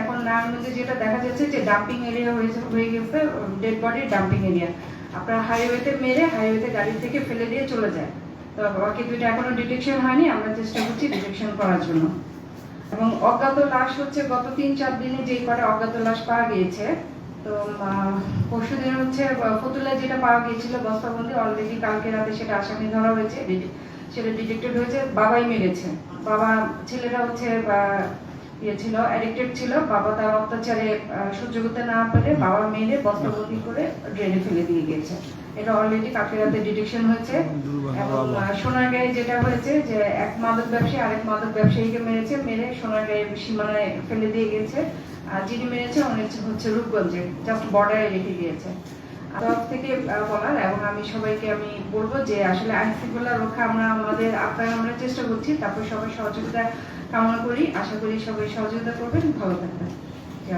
এখন নারায়ণগঞ্জে যেটা দেখা যাচ্ছে যে ডাম্পিং এরিয়া হয়েছে, হয়ে গেছে ডেড বডির ডাম্পিং এরিয়া আপনার হাইওয়েতে মেরে হাইওয়েতে গাড়ি থেকে ফেলে দিয়ে চলে যায় তো বাকি দুইটা এখনও ডিটেকশন হয়নি, আমরা চেষ্টা করছি ডিটেকশন করার জন্য। এবং অজ্ঞাত লাশ হচ্ছে গত তিন চার দিনে যেই কটা অজ্ঞাত লাশ পাওয়া গিয়েছে, তো পরশু হচ্ছে ফতুল্লায় যেটা পাওয়া গিয়েছিল বস্তাবন্দি অলরেডি কালকে রাতে সেটা আসামি ধরা হয়েছে, সেটা ডিটেক্টেড হয়েছে, বাবাই মেরেছে। বাবা, ছেলেরা হচ্ছে ইয়ে ছিল অ্যাডিক্টেড ছিল। বাবা তার অত্যাচারে সহ্য করতে না পেরে বাবা করে ড্রেনে ফেলে দিয়ে গিয়েছে এটা অলরেডি ডিটেকশন হয়েছে। এবং সোনারগাঁয়ে যেটা হয়েছে যে এক মাদক ব্যবসায়ী আরেক মাদক ব্যবসায়ীকে মেরেছে, মেরে সোনারগাঁয়ে সীমানায় ফেলে দিয়ে গেছে। আর যিনি মেরেছে হচ্ছে- হচ্ছে রূপগঞ্জে জাস্ট বর্ডারে রেখে গিয়েছে। তরফ থেকে বলার, এবং আমি সবাইকে আমি বলব যে আসলে আইন শৃঙ্খলা রক্ষা আমরা আমাদের আপ্রায় আমরা চেষ্টা করছি। তারপর সবাই সহযোগিতা কামনা করি। আশা করি সবাই সহযোগিতা করবেন। ভালো থাকবেন।